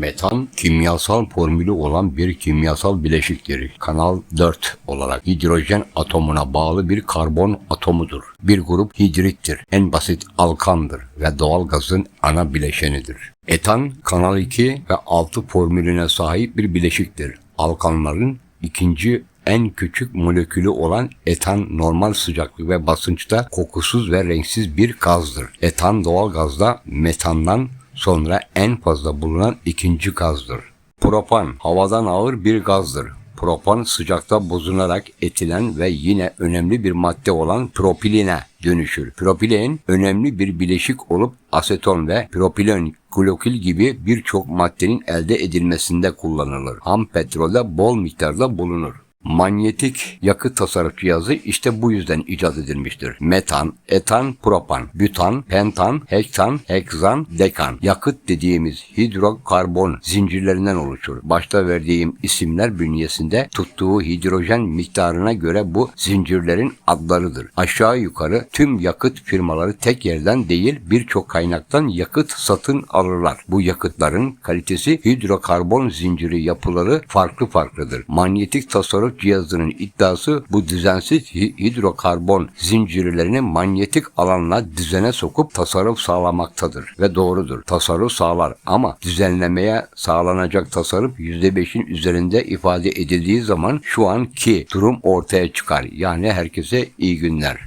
Metan kimyasal formülü olan bir kimyasal bileşiktir. Kanal 4 olarak hidrojen atomuna bağlı bir karbon atomudur. Bir grup hidrittir. En basit alkandır ve doğal gazın ana bileşenidir. Etan kanal 2 ve 6 formülüne sahip bir bileşiktir. Alkanların ikinci en küçük molekülü olan etan normal sıcaklık ve basınçta kokusuz ve renksiz bir gazdır. Etan doğal gazda metandan sonra en fazla bulunan ikinci gazdır. Propan havadan ağır bir gazdır. Propan sıcakta bozunarak etilen ve yine önemli bir madde olan propiline dönüşür. Propilen önemli bir bileşik olup aseton ve propilen glokil gibi birçok maddenin elde edilmesinde kullanılır. Ham petrolde bol miktarda bulunur. Manyetik yakıt tasarruf cihazı işte bu yüzden icat edilmiştir. Metan, etan, propan, bütan, pentan, heksan, heksan, dekan. Yakıt dediğimiz hidrokarbon zincirlerinden oluşur. Başta verdiğim isimler bünyesinde tuttuğu hidrojen miktarına göre bu zincirlerin adlarıdır. Aşağı yukarı tüm yakıt firmaları tek yerden değil birçok kaynaktan yakıt satın alırlar. Bu yakıtların kalitesi hidrokarbon zinciri yapıları farklı farklıdır. Manyetik tasarruf cihazının iddiası bu düzensiz hi- hidrokarbon zincirlerini manyetik alanla düzene sokup tasarruf sağlamaktadır ve doğrudur. Tasarruf sağlar ama düzenlemeye sağlanacak tasarruf %5'in üzerinde ifade edildiği zaman şu anki durum ortaya çıkar. Yani herkese iyi günler.